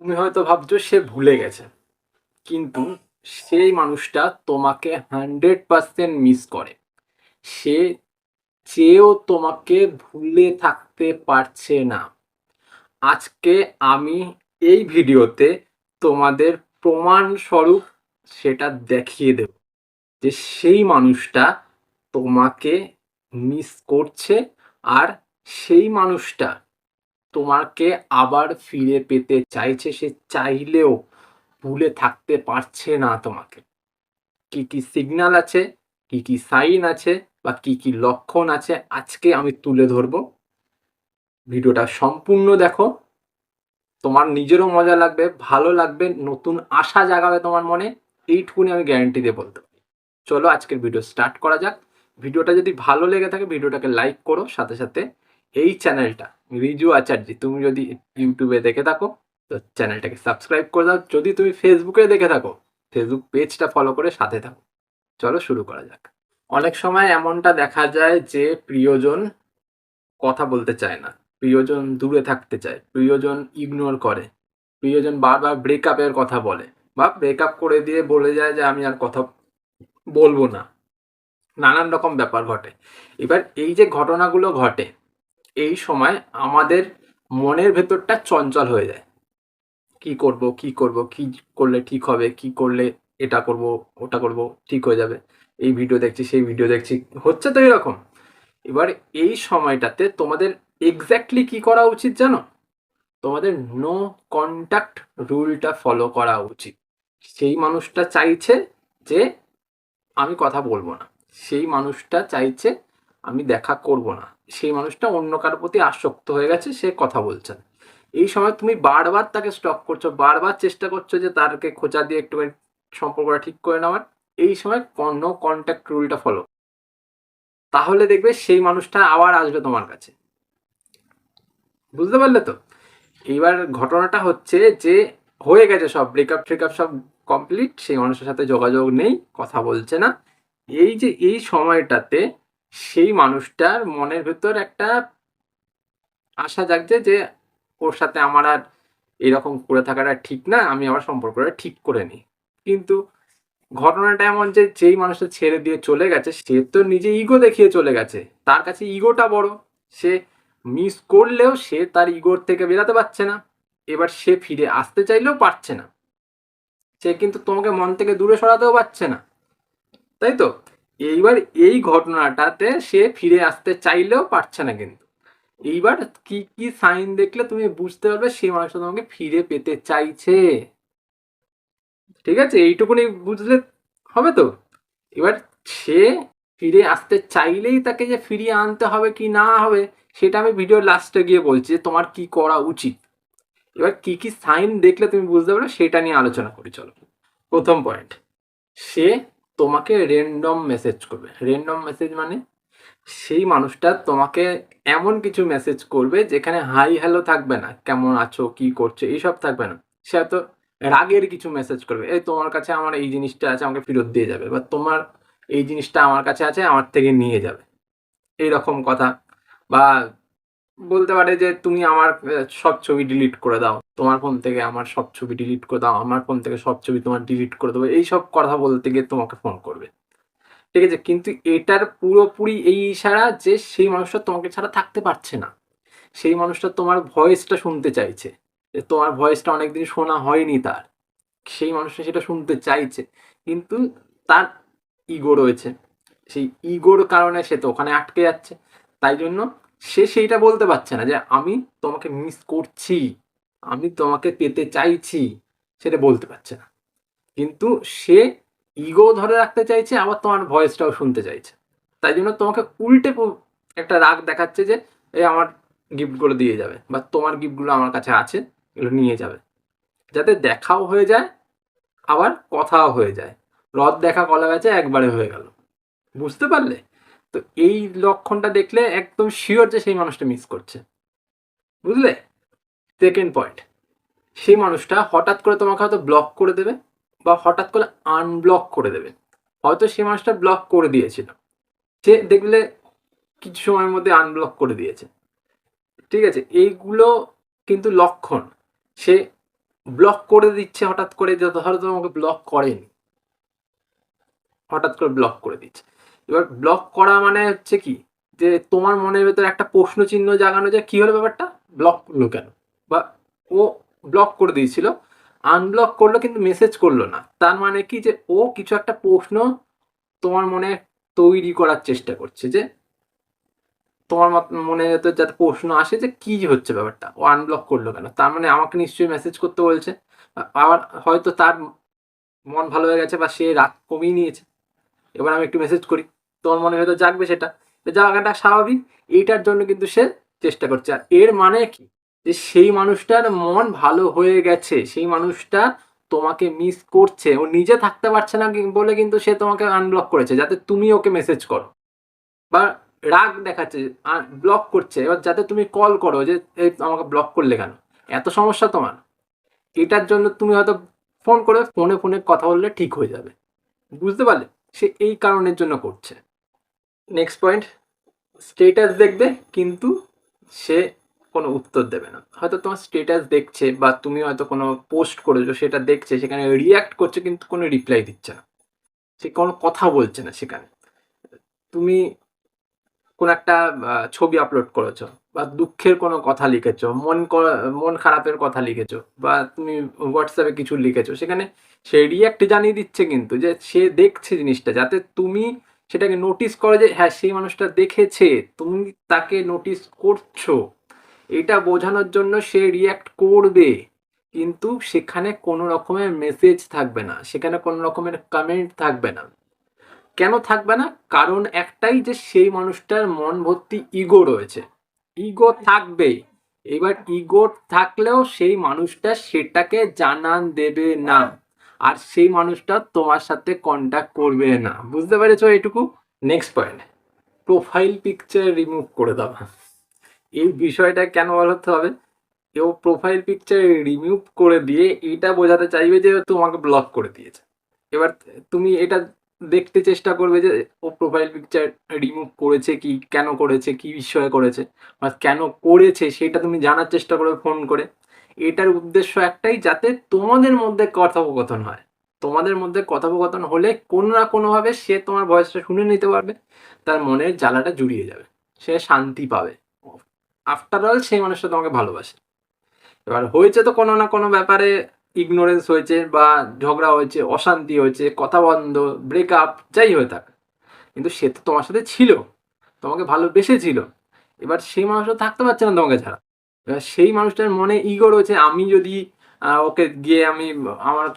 তুমি হয়তো ভাবছ সে ভুলে গেছে। কিন্তু সেই মানুষটা তোমাকে হান্ড্রেড পার্সেন্ট মিস করে। সে চেয়েও তোমাকে ভুলে থাকতে পারছে না। আজকে আমি এই ভিডিওতে তোমাদের প্রমাণস্বরূপ সেটা দেখিয়ে দেব যে সেই মানুষটা তোমাকে মিস করছে আর সেই মানুষটা তোমাকে আবার ফিরে পেতে চাইছে, সে চাইলেও ভুলে থাকতে পারছে না তোমাকে। কি কি সিগন্যাল আছে, কি কি সাইন আছে, বা কি কি লক্ষণ আছে, আজকে আমি তুলে ধরবো। ভিডিওটা সম্পূর্ণ দেখো। তোমার নিজেরও মজা লাগবে, ভালো লাগবে, নতুন আশা জাগাবে তোমার মনে, এইটুকুনি আমি গ্যারান্টি দিয়ে বলতে পারি। চলো আজকের ভিডিও স্টার্ট করা যাক। ভিডিওটা যদি ভালো লেগে থাকে, ভিডিওটাকে লাইক করো, সাথে সাথে এই চ্যানেলটা রিজু আচার্য, তুমি যদি ইউটিউবে দেখে থাকো, তো চ্যানেলটাকে সাবস্ক্রাইব করে দাও। যদি তুমি ফেসবুকে দেখে থাকো, ফেসবুক পেজটা ফলো করে সাথে থাকো। চলো শুরু করা যাক। অনেক সময় এমনটা দেখা যায় যে প্রিয়জন কথা বলতে চায় না, প্রিয়জন দূরে থাকতে চায়, প্রিয়জন ইগনোর করে, প্রিয়জন বারবার ব্রেকআপের কথা বলে বা ব্রেকআপ করে দিয়ে বলে যায় যে আমি আর কথা বলব না। নানান রকম ব্যাপার ঘটে। এবার এই যে ঘটনাগুলো ঘটে এই সময় আমাদের মনের ভেতরটা চঞ্চল হয়ে যায়। কি করব কি করব, কি করলে ঠিক হবে, কি করলে এটা করব, ওটা করব, ঠিক হয়ে যাবে। এই ভিডিও দেখছি, সেই ভিডিও দেখছি, হচ্ছে তো এরকম। এবার এই সময়টাতে তোমাদের এক্স্যাক্টলি কি করা উচিত জানো? তোমাদের নো কন্ট্যাক্ট রুলটা ফলো করা উচিত। সেই মানুষটা চাইছে যে আমি কথা বলব না। সেই মানুষটা চাইছে আমি দেখা করব না। সেই মানুষটা অন্য কারোর প্রতি আসক্ত হয়ে গেছে, সে কথা বলছে না। এই সময় তুমি বারবার তাকে স্টপ করছ, বারবার চেষ্টা করছ যে তারকে খোঁচা দিয়ে একটু সম্পর্কটা ঠিক করে নেওয়ার, এই সময় নো কন্ট্যাক্ট রুলটা ফলো তাহলে দেখবে সেই মানুষটা আবার আসবে তোমার কাছে। বুঝতে পারলে তো? এইবার ঘটনাটা হচ্ছে যে হয়ে গেছে সব ব্রেকআপ ট্রেকআপ সব কমপ্লিট সেই মানুষের সাথে যোগাযোগ নেই, কথা বলছে না। এই যে এই সময়টাতে সেই মানুষটার মনের ভেতর একটা আশা জাগছে যে ওর সাথে আমার আর এরকম করে থাকাটা ঠিক না, আমি আমার সম্পর্কটা ঠিক করে নিই। কিন্তু ঘটনাটা এমন যে যেই মানুষটা ছেড়ে দিয়ে চলে গেছে, সে তো নিজে ইগো দেখিয়ে চলে গেছে। তার কাছে ইগোটা বড়। সে মিস করলেও সে তার ইগোর থেকে বেরাতে পারছে না। এবার সে ফিরে আসতে চাইলেও পারছে না। সে কিন্তু তোমাকে মন থেকে দূরে সরাতেও পারছে না। তাই তো? এইবার এই ঘটনাটাতে সে ফিরে আসতে চাইলেও পারছে না কিন্তু। এইবার কি কি সাইন দেখলে তুমি বুঝতে পারবে সে মানুষটা তোমাকে ফিরে পেতে চাইছে। ঠিক আছে? এইটুকুনি বুঝলে হবে তো? এবার সে ফিরে আসতে চাইলেই তাকে যে ফিরিয়ে আনতে হবে কি না হবে, সেটা আমি ভিডিওর লাস্টে গিয়ে বলছি তোমার কি করা উচিত। এবার কি কি সাইন দেখলে তুমি বুঝতে পারবে সেটা নিয়ে আলোচনা করি, চলো। প্রথম পয়েন্ট সে তোমাকে রেন্ডম মেসেজ করবে। রেন্ডম মেসেজ মানে সেই মানুষটা তোমাকে এমন কিছু মেসেজ করবে যেখানে হাই হ্যালো থাকবে না, কেমন আছো, কি করছ, এইসব থাকবে না। সে হয়তো রাগের কিছু মেসেজ করবে, এই তোমার কাছে আমার এই জিনিসটা আছে, আমাকে ফেরত দিয়ে যাবে। বা, তোমার এই জিনিসটা আমার কাছে আছে, আমার থেকে নিয়ে যাবে। এই রকম কথা। বা বলতে পারে যে তুমি আমার সব ছবি ডিলিট করে দাও। তোমার ফোন থেকে আমার সব ছবি ডিলিট করে দাও, আমার ফোন থেকে সব ছবি তোমার ডিলিট করে দেবো, এইসব কথা বলতে গিয়ে তোমাকে ফোন করবে। ঠিক আছে? কিন্তু এটার পুরোপুরি এই ইশারা যে সেই মানুষটা তোমাকে ছাড়া থাকতে পারছে না। সেই মানুষটা তোমার ভয়েসটা শুনতে চাইছে। যে তোমার ভয়েসটা অনেকদিন শোনা হয়নি তার। সেই মানুষটা সেটা শুনতে চাইছে। কিন্তু তার ইগো রয়েছে। সেই ইগোর কারণে সে তো ওখানে আটকে যাচ্ছে। তাই জন্য সে সেইটা বলতে পারছে না যে আমি তোমাকে মিস করছি, আমি তোমাকে পেতে চাইছি, সেটা বলতে পারছে না। কিন্তু সে ইগো ধরে রাখতে চাইছে, আবার তোমার ভয়েসটাও শুনতে চাইছে। তাই জন্য তোমাকে উল্টে একটা রাগ দেখাচ্ছে যে এই আমার গিফটগুলো দিয়ে যাবে বা তোমার গিফটগুলো আমার কাছে আছে, এগুলো নিয়ে যাবে। যাতে দেখাও হয়ে যায়, আবার কথাও হয়ে যায়। রদ দেখা কলা গেছে একবারে হয়ে গেল। বুঝতে পারলে? তো এই লক্ষণটা দেখলে একদম শিওর যে সেই মানুষটা মিস করছে। বুঝলে? সেকেন্ড পয়েন্ট সেই মানুষটা হঠাৎ করে তোমাকে হয়তো ব্লক করে দেবে বা হঠাৎ করে আনব্লক করে দেবে। হয়তো সেই মানুষটা ব্লক করে দিয়েছিল। সে দেখলে কিছু সময়ের মধ্যে আনব্লক করে দিয়েছে। ঠিক আছে? এইগুলো কিন্তু লক্ষণ। সে ব্লক করে দিচ্ছে হঠাৎ করে ধরো তোমাকে ব্লক করেনি। হঠাৎ করে ব্লক করে দিচ্ছে। এবার ব্লক করা মানে হচ্ছে কি? যে তোমার মনের ভেতরে একটা প্রশ্ন চিহ্ন জাগানো যে কি হলো ব্যাপারটা? ব্লক করল কেন? বা ও ব্লক করে দিয়েছিল আনব্লক করল কিন্তু মেসেজ করল না। তার মানে কি যে ও কিছু একটা প্রশ্ন তোমার মনে তৈরি করার চেষ্টা করছে যে তোমার মনে যাতে প্রশ্ন আসে যে কি হচ্ছে ব্যাপারটা। ও আনব্লক করল কেন? তার মানে আমাকে নিশ্চয়ই মেসেজ করতে বলছে। আবার হয়তো তার মন ভালো হয়ে গেছে বা সে রাগ কমিয়ে নিয়েছে। এবার আমি একটু মেসেজ করি। তোমার মনে হয়তো জাগবে সেটা। জাগাটা স্বাভাবিক, এইটার জন্য কিন্তু সে চেষ্টা করছে। আর এর মানে কি? যে সেই মানুষটার মন ভালো হয়ে গেছে, সেই মানুষটা তোমাকে মিস করছে। ও নিজে থাকতে পারছে না বলে কিন্তু সে তোমাকে আনব্লক করেছে, যাতে তুমি ওকে মেসেজ করো। বা রাগ দেখাচ্ছে ব্লক করছে। এবার যাতে তুমি কল করো যে আমাকে ব্লক করলে কেন? এত সমস্যা তোমার। এটার জন্য তুমি হয়তো ফোন করে ফোনে ফোনে কথা বললে ঠিক হয়ে যাবে। বুঝতে পারলে? সে এই কারণের জন্য করছে। নেক্সট পয়েন্ট স্টেটাস দেখবে, কিন্তু সে কোনো উত্তর দেবে না। হয়তো তোমার স্টেটাস দেখছে বা তুমি হয়তো কোনো পোস্ট করেছ, সেটা দেখছে, সেখানে রিয়াক্ট করছে, কিন্তু কোনো রিপ্লাই দিচ্ছে না। সে কোনো কথা বলছে না সেখানে। তুমি কোনো একটা ছবি আপলোড করেছ বা দুঃখের কোনো কথা লিখেছো, মন মন খারাপের কথা লিখেছো বা তুমি হোয়াটসঅ্যাপে কিছু লিখেছো, সেখানে সে রিয়াক্ট জানিয়ে দিচ্ছে কিন্তু যে সে দেখছে জিনিসটা, যাতে তুমি সেটাকে নোটিস করে যে হ্যাঁ সেই মানুষটা দেখেছে, তুমি তাকে নোটিস করছ। এটা বোঝানোর জন্য সে রিয়াক্ট করবে, কিন্তু সেখানে কোনো রকমের মেসেজ থাকবে না, সেখানে কোনো রকমের কমেন্ট থাকবে না। কেন থাকবে না? কারণ একটাই যে, সেই মানুষটার মন ভর্তি ইগো রয়েছে। ইগো থাকবেই এবার ইগো থাকলেও সেই মানুষটা সেটাকে জানান দেবে না। আর সেই মানুষটা তোমার সাথে কন্ট্যাক্ট করবে না। বুঝতে পেরেছ এটুকু next point profile picture remove করে দাও। এই বিষয়টা কেন বলতে হবে? কেউ প্রোফাইল পিকচার রিমুভ করে দিয়ে এটা বোঝাতে চাইবে যে তোমাকে ব্লক করে দিয়েছে। এবার তুমি এটা দেখতে চেষ্টা করবে যে ও প্রোফাইল পিকচার রিমুভ করেছে কি, কেন করেছে, কি বিষয়ে করেছে, বা কেন করেছে, সেটা তুমি জানার চেষ্টা করবে ফোন করে। এটার উদ্দেশ্য একটাই যাতে তোমাদের মধ্যে কথোপকথন হয়। তোমাদের মধ্যে কথোপকথন হলে কোনো না কোনোভাবে সে তোমার ভয়েসটা শুনে নিতে পারবে, তার মনের জ্বালাটা জুড়িয়ে যাবে, সে শান্তি পাবে। আফটার অল সেই মানুষটা তোমাকে ভালোবাসে। এবার হয়েছে তো কোনো না কোনো ব্যাপারে ইগনোরেন্স হয়েছে বা ঝগড়া হয়েছে, অশান্তি হয়েছে, কথা বন্ধ ব্রেকআপ যাই হয়ে থাক। কিন্তু সে তো তোমার সাথে ছিল, তোমাকে ভালোবেসেছিল। এবার সেই মানুষটা থাকতে পারছে না তোমাকে ছাড়া। এবার সেই মানুষটার মনে ইগো রয়েছে। আমি যদি ওকে গিয়ে আমি আমার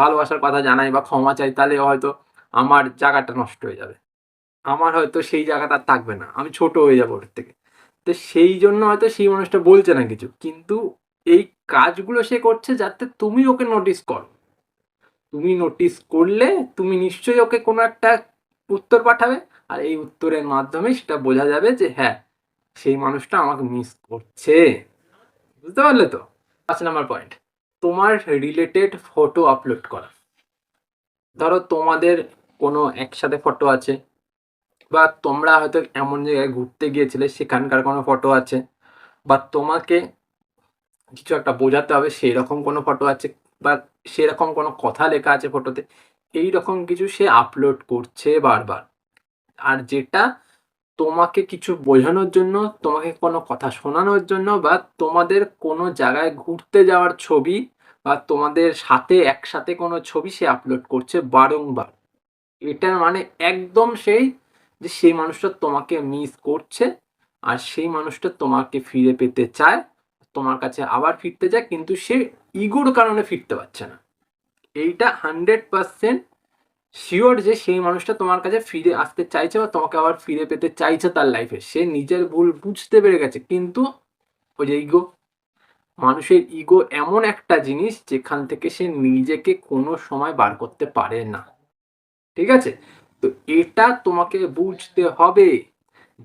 ভালোবাসার কথা জানাই বা ক্ষমা চাই, তাহলে হয়তো আমার জায়গাটা নষ্ট হয়ে যাবে। আমার হয়তো সেই জায়গাটা আর থাকবে না। আমি ছোট হয়ে যাব ওর থেকে। তো সেই জন্য হয়তো সেই মানুষটা বলছে না কিছু। কিন্তু এই কাজগুলো সে করছে যাতে তুমি ওকে নোটিস করো। তুমি নোটিস করলে তুমি নিশ্চয়ই ওকে কোনো একটা উত্তর পাঠাবে। আর এই উত্তরের মাধ্যমে সেটা বোঝা যাবে যে হ্যাঁ সেই মানুষটা আমাকে মিস করছে। বুঝতে পারলে তো? পাঁচ নাম্বার পয়েন্ট তোমার রিলেটেড ফটো আপলোড করা। ধরো তোমাদের কোনো একসাথে ফটো আছে, বা তোমরা হয়তো এমন জায়গায় ঘুরতে গিয়েছিলে, সেখানকার কোনো ফটো আছে, বা তোমাকে কিছু একটা বোঝাতে হবে সেই রকম কোনো ফটো আছে, বা সেরকম কোনো কথা লেখা আছে ফটোতে এই রকম কিছু সে আপলোড করছে বারবার। আর যেটা তোমাকে কিছু বোঝানোর জন্য, তোমাকে কোনো কথা শোনানোর জন্য বা তোমাদের কোনো জায়গায় ঘুরতে যাওয়ার ছবি বা তোমাদের সাথে, একসাথে কোনো ছবি সে আপলোড করছে বারংবার। এটার মানে একদম সেই যে সেই মানুষটা তোমাকে মিস করছে আর সেই মানুষটা তোমাকে ফিরে পেতে চায়, তোমার কাছে আবার ফিরতে চায়, কিন্তু সে ইগোর কারণে ফিরতে পারছে না। এইটা হান্ড্রেড পার্সেন্ট শিওর যে সেই মানুষটা তোমার কাছে ফিরে আসতে চাইছে বা তোমাকে আবার ফিরে পেতে চাইছে তার লাইফে সে নিজের ভুল বুঝতে পেরে গেছে, কিন্তু ওই যে ইগো মানুষের ইগো এমন একটা জিনিস যেখান থেকে সে নিজেকে কোনো সময় বার করতে পারে না। ঠিক আছে? তো এটা তোমাকে বুঝতে হবে,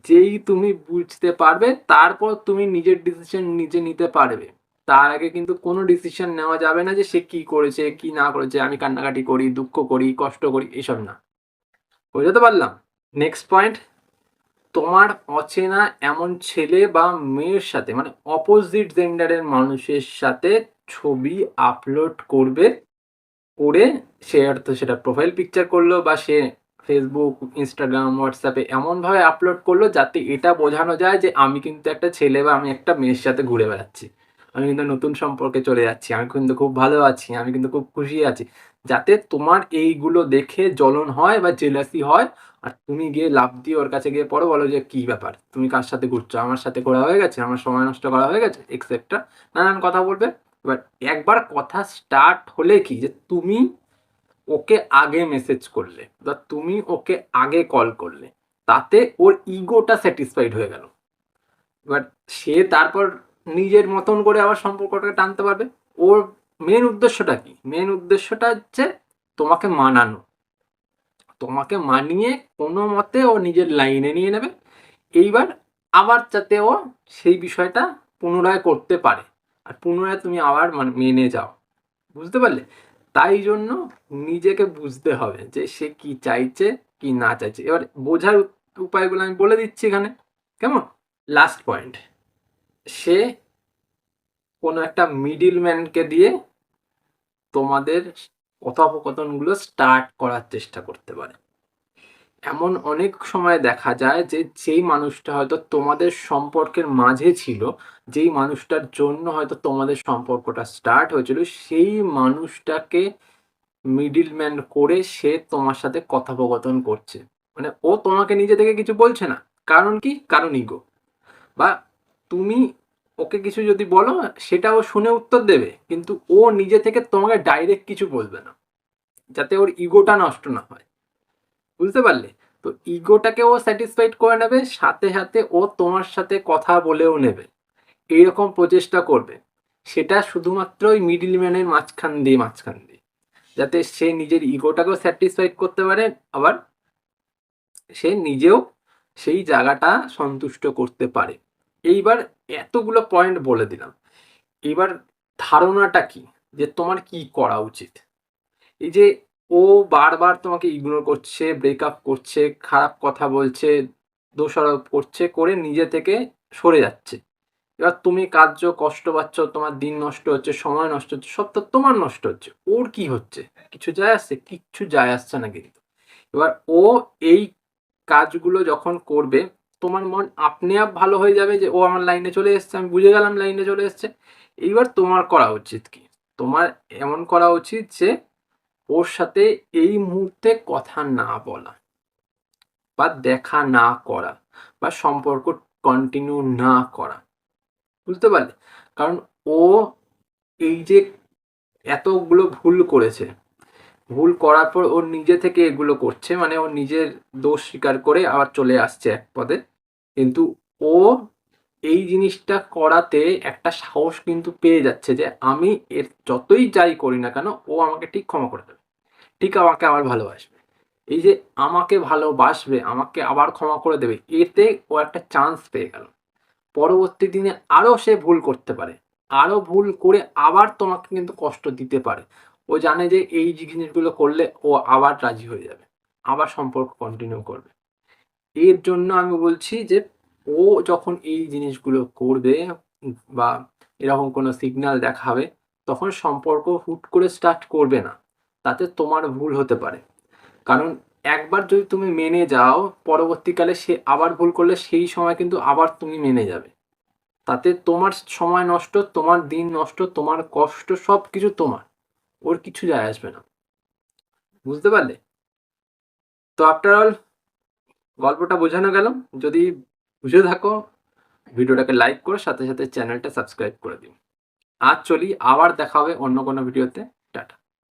যেই তুমি বুঝতে পারবে, তারপর তুমি নিজের ডিসিশন নিজে নিতে পারবে। তার আগে কিন্তু কোনো ডিসিশন নেওয়া যাবে না যে সে কি করেছে, কি না করেছে, আমি কান্নাকাটি করি, দুঃখ করি, কষ্ট করি, এসব না। বুঝতে পারলাম? নেক্সট পয়েন্ট তোমার অচেনা এমন ছেলে বা মেয়ের সাথে মানে অপোজিট জেন্ডারের মানুষের সাথে ছবি আপলোড করবে, করে সে হয়তো সেটা প্রোফাইল পিকচার করল বা সে ফেসবুক ইনস্টাগ্রাম হোয়াটসঅ্যাপে এমনভাবে আপলোড করল যাতে এটা বোঝানো যায় যে আমি কিন্তু একটা ছেলে বা আমি একটা মেয়ের সাথে ঘুরে বেড়াচ্ছি। আমি কিন্তু নতুন সম্পর্কে চলে যাচ্ছি, আমি কিন্তু খুব ভালো আছি, আমি কিন্তু খুব খুশি আছি। যাতে তোমার এইগুলো দেখে জ্বলন হয় বা জেলাসি হয়, আর তুমি গিয়ে লাভ দিয়ে ওর কাছে গিয়ে পড়ো, বলো যে কী ব্যাপার? তুমি কার সাথে ঘুরছো? আমার সাথে ঘোরা হয়ে গেছে? আমার সময় নষ্ট করা হয়ে গেছে? এক্সেট্রা নানান কথা বলবে। এবার একবার কথা স্টার্ট হলে কি? যে তুমি ওকে আগে মেসেজ করলে বা তুমি ওকে আগে কল করলে, তাতে ওর ইগোটা স্যাটিসফাইড হয়ে গেল। এবার সে তারপর নিজের মতন করে আবার সম্পর্কটাকে টানতে পারবে। ওর মেন উদ্দেশ্যটা কি? মেন উদ্দেশ্যটা হচ্ছে তোমাকে মানানো। তোমাকে মানিয়ে কোনো মতে ও নিজের লাইনে নিয়ে নেবে। এইবার আবার যাতে ও সেই বিষয়টা পুনরায় করতে পারে। আর পুনরায় তুমি আবার মানে মেনে যাও। বুঝতে পারলে? তাই জন্য নিজেকে বুঝতে হবে যে সে কি চাইছে, কি না চাইছে। এবার বোঝার উপায়গুলো আমি বলে দিচ্ছি এখানে। কেমন? লাস্ট পয়েন্ট সে কোনো একটা মিডিল ম্যানকে দিয়ে তোমাদের কথোপকথনগুলো স্টার্ট করার চেষ্টা করতে পারে। এমন অনেক সময় দেখা যায় যে, যেই মানুষটা হয়তো তোমাদের সম্পর্কের মাঝে ছিল, যেই মানুষটার জন্য হয়তো তোমাদের সম্পর্কটা স্টার্ট হয়েছিল, সেই মানুষটাকে মিডিল ম্যান করে সে তোমার সাথে কথোপকথন করছে। মানে ও তোমাকে নিজে থেকে কিছু বলছে না। কারণ কি? কারণ ইগো বা তুমি ওকে কিছু যদি বলো, সেটা ও শুনে উত্তর দেবে। কিন্তু ও নিজে থেকে তোমাকে ডাইরেক্ট কিছু বলবে না। যাতে ওর ইগোটা নষ্ট না হয়। বুঝতে পারলে? তো ইগোটাকে ও স্যাটিসফাইড করে নেবে, সাথে সাথে ও তোমার সাথে কথা বলেও নেবে। এইরকম প্রচেষ্টা করবে। সেটা শুধুমাত্র ওই মিডিল ম্যানের মাঝখান দিয়ে মাঝখান দিয়ে। যাতে সে নিজের ইগোটাকেও স্যাটিসফাইড করতে পারে, আবার সে নিজেও সেই জায়গাটা সন্তুষ্ট করতে পারে। এইবার এতগুলো পয়েন্ট বলে দিলাম। এবার ধারণাটা কি? যে তোমার কি করা উচিত? এই যে ও বারবার তোমাকে ইগনোর করছে ব্রেকআপ করছে, খারাপ কথা বলছে, দোষারোপ করছে, করে নিজে থেকে সরে যাচ্ছে। এবার তুমি কার্য কষ্ট পাচ্ছ, তোমার দিন নষ্ট হচ্ছে, সময় নষ্ট হচ্ছে, সব তো তোমার নষ্ট হচ্ছে। ওর কি হচ্ছে? কিছু যায় আসছে? কিচ্ছু যায় আসছে না কিন্তু। এবার ও এই কাজগুলো যখন করবে তোমার মন আপনি আপ ভালো হয়ে যাবে যে ও আমার লাইনে চলে এসছে, আমি বুঝে গেলাম লাইনে চলে এসছে। এইবার তোমার করা উচিত কি? তোমার এমন করা উচিত যে ওর সাথে এই মুহূর্তে কথা না বলা বা দেখা না করা বা সম্পর্ক কন্টিনিউ না করা। বুঝতে পারলে? কারণ ও এই যে এতগুলো ভুল করেছে ভুল করার পর ওর নিজে থেকে এগুলো করছে মানে ও নিজের দোষ স্বীকার করে আবার চলে আসছে এক পদে। কিন্তু ও এই জিনিসটা করাতে একটা সাহস কিন্তু পেয়ে যাচ্ছে যে আমি এর যতই যাই করি না কেন, ও আমাকে ঠিক ক্ষমা করে দেবে। ঠিক আমাকে আবার ভালোবাসবে। এই যে আমাকে ভালোবাসবে, আমাকে আবার ক্ষমা করে দেবে, এতে ও একটা চান্স পেয়ে গেল। পরবর্তী দিনে আরও সে ভুল করতে পারে। আরও ভুল করে আবার তোমাকে কিন্তু কষ্ট দিতে পারে। ও জানে যে এই জিনিসগুলো করলে ও আবার রাজি হয়ে যাবে, আবার সম্পর্ক কন্টিনিউ করবে। এর জন্য আমি বলছি যে ও যখন এই জিনিসগুলো করবে বা এরকম কোনো সিগন্যাল দেখাবে, তখন সম্পর্ক হুট করে স্টার্ট করবে না। তাতে তোমার ভুল হতে পারে। কারণ একবার যদি তুমি মেনে যাও, পরবর্তীকালে সে আবার ভুল করলে সেই সময় কিন্তু আবার তুমি মেনে যাবে। তাতে তোমার সময় নষ্ট, তোমার দিন নষ্ট, তোমার কষ্ট সব কিছু তোমার। ওর কিছু যায় আসবে না। বুঝতে পারলে? তো আফটার অল গল্পটা বোঝানো গেল। যদি বুঝে থাকো, ভিডিওটাকে লাইক করো সাথে সাথে চ্যানেলটা সাবস্ক্রাইব করে দিও। আজ চলি, আবার দেখা হবে অন্য কোনো ভিডিওতে